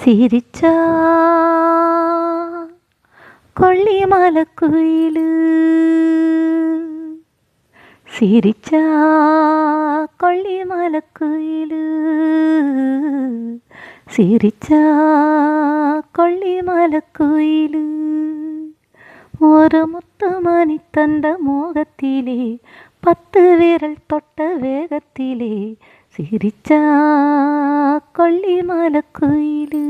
സിരിച്ച കൊള്ളിമലക്കുയിൽ സിരിച്ച കൊള്ളിമലക്കുയിൽ സിരിച്ച കൊള്ളിമലക്കുയിൽ ഒരു മുത്തുമണി തന്ത മോഹത്തിലെ പത്ത് വിരൽ തൊട്ട വേഗത്തിലേ விரல் தொட்ட சிரிச்சா கொல்லிமல குயிலு.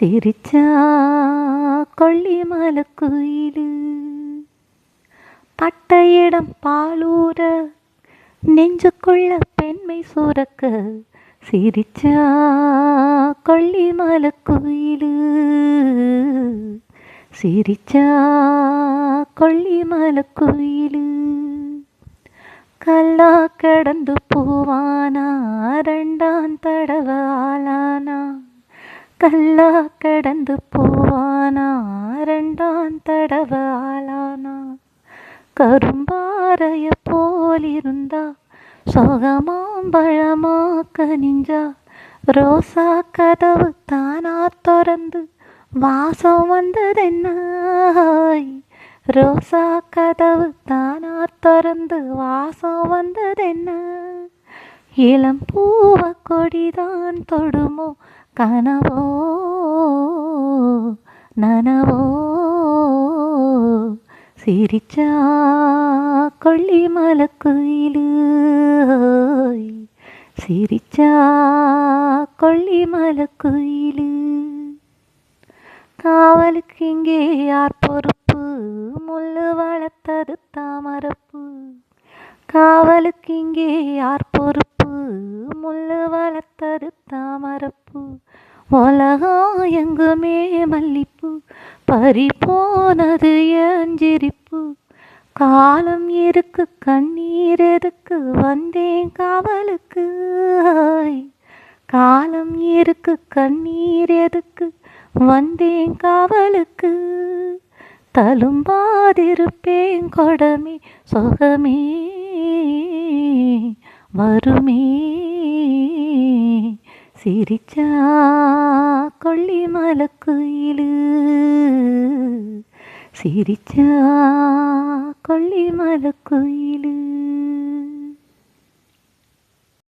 சிரிச்சா கொல்லிமல குயிலு. பட்டையிடம் பாலூர நெஞ்சுக்குள்ள பெண்மை சுரக்க சிரிச்சா கொல்லிமல குயிலு. சிரிச்சா கொல்லிமல குயிலு. கல்லா கடந்து பூவானா? ரெண்டாம் தடவ ஆளானா? கல்லா கடந்து பூவானா? ரெண்டாம் தடவ ஆளானா? கரும்பாறைய போலிருந்தா சொகமாம்பழமா கனிஞ்சா ரோசா கதவு தானா திறந்து வாசம் வந்ததென்ன ரோசா கதவு தானா திறந்து வாசம் வந்ததென்ன? இளம் பூவ கொடிதான் தொடுமோ கனவோ? நனவோ? சிரிச்சா கொள்ளி குயிலு சிரிச்சா கொள்ளி மலக்குயிலு காவலுக்கு இங்கே யார் பொறுப்பு? முள்ளு வளர்த்தது தாமரப்பு. காவலுக்கு இங்கே யார் பொறுப்பு? முள்ளு வளர்த்தது தாமரப்பு. உலகம் எங்குமே மல்லிப்பூ. பறி போனது ஏஞ்சிரிப்பு. காலம் இருக்கு கண்ணீர் எதுக்கு? வந்தேன் காவலுக்கு. காலம் இருக்கு கண்ணீர் எதுக்கு? வந்தேன் காவலுக்கு. தலும்பாதிருப்பேன் கொடமே சொகமே. வருமே. சிரிச்சா கொள்ளி குயிலு சிரிச்சா கொள்ளி மலக்குயிலு